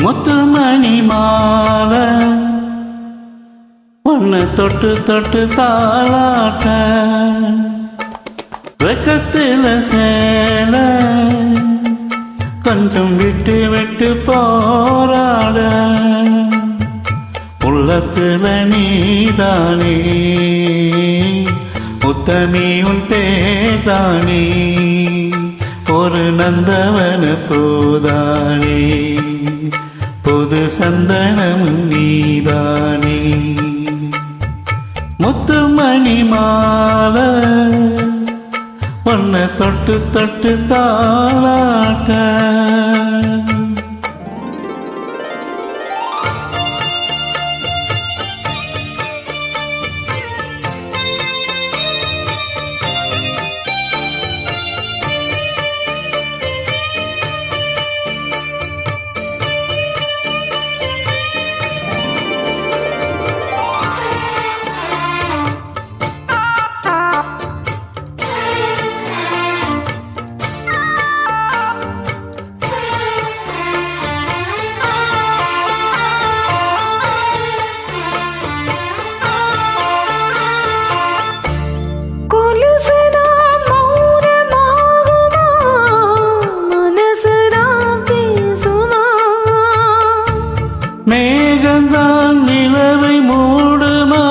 முத்துமணி மால ஒன்னு தொட்டு தொட்டு தாளாட்ட. வெக்கத்தில் சேல. கொஞ்சம் விட்டு விட்டு போராட. உள்ளத்துல நீதானே. உத்தமி உன் பேதானே ஒரு நந்தவன போதானே. புது சந்தனமும் நீதானே. முத்துமணி மால ஒன்ன தொட்டு தொட்டு தாளாட்ட. மேகந்தான் நிலவை மூடுமா?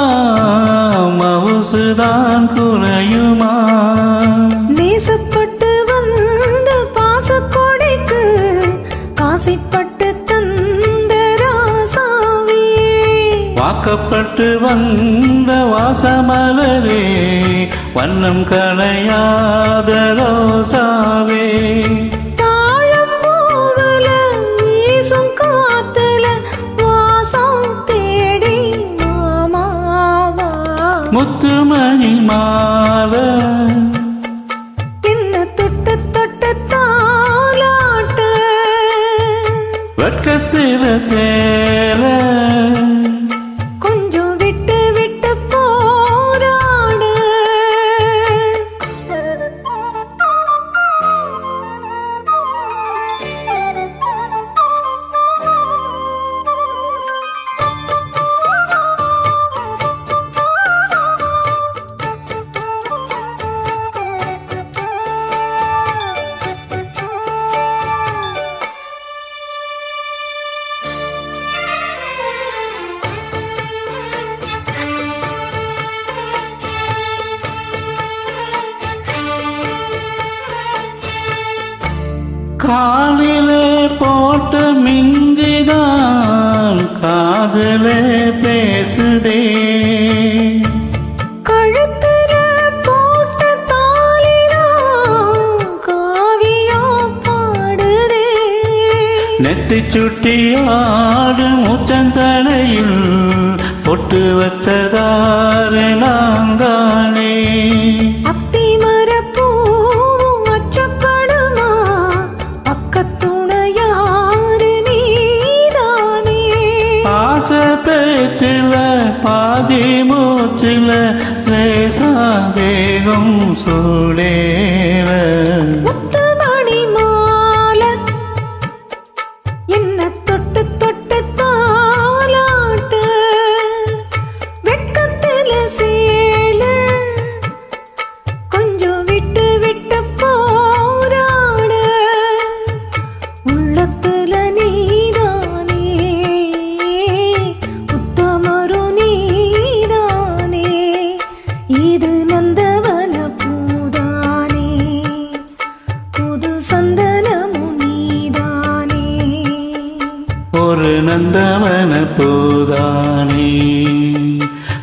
மவுசுதான் குறையுமா? நேசப்பட்டு வந்த பாசக்கொடைக்கு காசிப்பட்டு தந்த ராசாவே. வாக்கப்பட்டு வந்த வாசமலரே வண்ணம் களையாத ரோசாவே. சேல காலிலே போட்ட மிஞ்சிதான் காதலே பேசுதே. நெத்தி சுட்டி ஆடும் உச்சந்தலையில் பொட்டு வச்சதாறு நாங்கானே பேச்சில பாதி மூச்சில லேசா தேகம் சூடே. வந்தவன போதானே.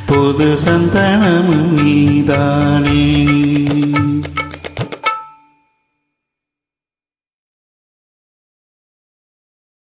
பொது சந்தனமும் நீதானே.